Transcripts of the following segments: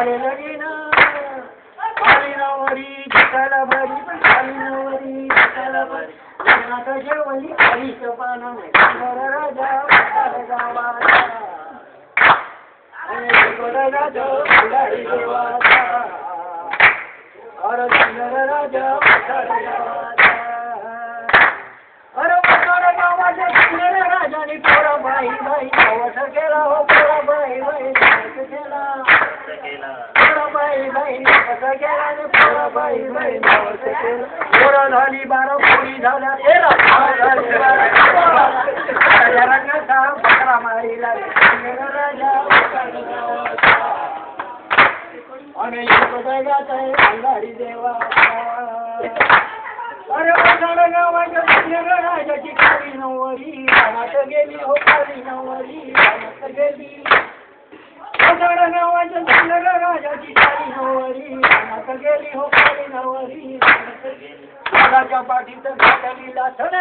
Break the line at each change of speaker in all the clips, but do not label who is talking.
Hallelujah. राजा कालीनावरी चिताला भरी पण कालीनावरी चिताला भरी नाकाच्या वली आईचं पानं सुंदर राजा राजा देवाचा अरे सुंदर राजा अरे सुंदर राजाने पोरा बाई बाई नवस केला पोरा बाई बाई नवस केला रे पोरा झाली बारा पोरी झाल्या रंगाचा बकरा मारीला. आणि अंधारी देवाचा अरे गावाच्या राजाची काळी नवरी रानात गेली हो काळी नवरी रानात गेली गावाच्या गेली वाघाच्या पाठीत सण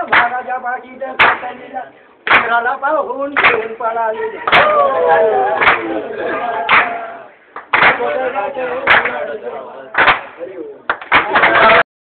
उंदराला पाहून घेऊन पळाली